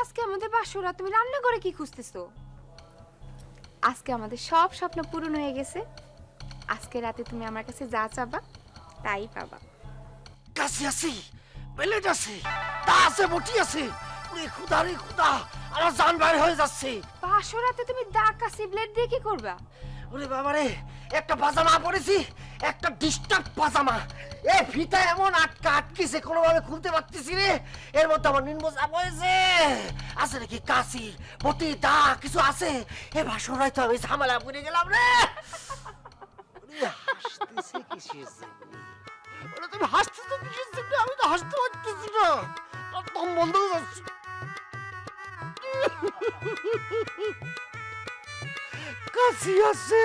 আজকে আমাদের বাসরা তুমি রান্না করে কি খুঁজতেছো? আজকে আমাদের সব স্বপ্ন পূরণ হয়ে গেছে। আজকে রাতে তুমি আমার কাছে যা চাবা তাই পাবা। কাশি আছে প্লেট আছে তা আছে বটি আছে। ওরে খুদা রে খুদা আমার জান বাইর হয়ে যাচ্ছে। পাশো রাতে তুমি দাগ কাশি ব্লেড দিয়ে কি করবা? ওরে বাবারে একটা পাজামা পরেছি একটা ডিস্টার্ব পাজামা। এ ফিতা এমন আটকা আটকেছে, কোনোভাবে খুলতে পারতেছি রে এর মধ্যে আমার নিম্ন চাপ হয়েছে। আছে নাকি কাশি, বটি দা কিছু আছে? এ ভাষণায় তো, আমি ঝামেলা পড়ে গেলাম রে। তুমি? আমি তো হাসতে না। দম বন্ধ হয়ে যাচ্ছে। কাশি আছে।